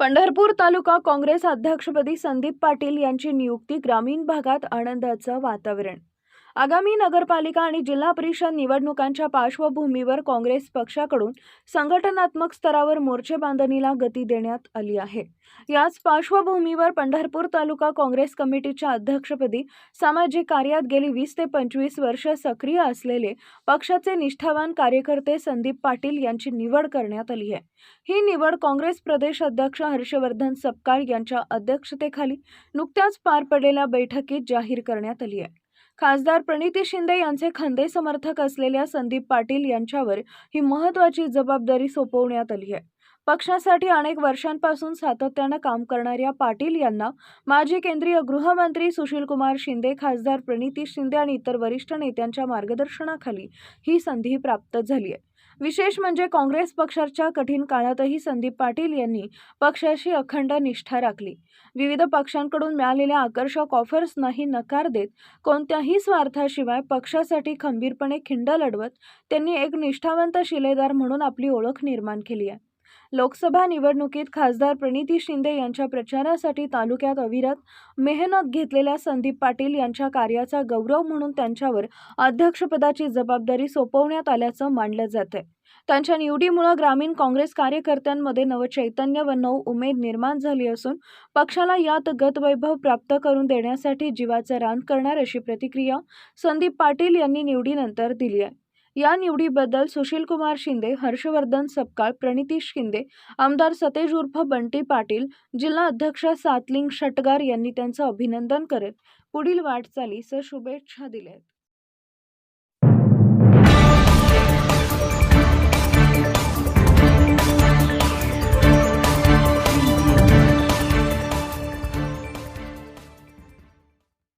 पंढरपूर तालुका काँग्रेस अध्यक्षपदी संदीप पाटील यांची नियुक्ती ग्रामीण भागात आनंदाचं वातावरण. आगामी नगरपालिका आणि जिल्हा परिषद निवडणुकांच्या पार्श्वभूमीवर काँग्रेस पक्षाकडून संघटनात्मक स्तरावर मोर्चे बांधणीला गती देण्यात आली आहे. याच पार्श्वभूमीवर पंढरपूर तालुका काँग्रेस कमिटीच्या अध्यक्षपदी सामाजिक कार्यात गेली वीस ते पंचवीस वर्ष सक्रिय असलेले पक्षाचे निष्ठावान कार्यकर्ते संदीप पाटील यांची निवड करण्यात आली आहे. ही निवड काँग्रेस प्रदेश अध्यक्ष हर्षवर्धन सपकाळ यांच्या अध्यक्षतेखाली नुकत्याच पार पडलेल्या बैठकीत जाहीर करण्यात आली आहे. खासदार प्रणिती शिंदे यांचे खंदे समर्थक असलेल्या संदीप पाटील यांच्यावर ही महत्त्वाची जबाबदारी सोपवण्यात आली आहे. पक्षासाठी अनेक वर्षांपासून सातत्यानं काम करणाऱ्या पाटील यांना माजी केंद्रीय गृहमंत्री सुशीलकुमार शिंदे खासदार प्रणिती शिंदे आणि इतर वरिष्ठ नेत्यांच्या मार्गदर्शनाखाली ही संधी प्राप्त झाली आहे. विशेष म्हणजे काँग्रेस पक्षाच्या कठीण काळातही संदीप पाटील यांनी पक्षाशी अखंड निष्ठा राखली. विविध पक्षांकडून मिळालेल्या आकर्षक ऑफर्सनाही नकार देत कोणत्याही स्वार्थाशिवाय पक्षासाठी खंबीरपणे खिंड लढवत त्यांनी एक निष्ठावंत शिलेदार म्हणून आपली ओळख निर्माण केली आहे. लोकसभा निवडणुकीत खासदार प्रणिती शिंदे यांच्या प्रचारासाठी तालुक्यात अविरत मेहनत घेतलेल्या संदीप पाटील यांच्या कार्याचा गौरव म्हणून त्यांच्यावर अध्यक्षपदाची जबाबदारी सोपवण्यात आल्याचं मानलं जातं त्यांच्या निवडीमुळे ग्रामीण काँग्रेस कार्यकर्त्यांमध्ये नवचैतन्य व नव उमेद निर्माण झाली असून पक्षाला यात गतवैभव प्राप्त करून देण्यासाठी जीवाचं रान करणार अशी प्रतिक्रिया संदीप पाटील यांनी निवडीनंतर दिली आहे. या निवडीबद्दल सुशीलकुमार शिंदे हर्षवर्धन सपकाळ प्रणिती शिंदे आमदार सतेज उर्फ बंटी पाटील जिल्हा अध्यक्ष सातलिंग शटगार यांनी त्यांचं अभिनंदन करत पुढील वाटचालीस शुभेच्छा दिल्या आहेत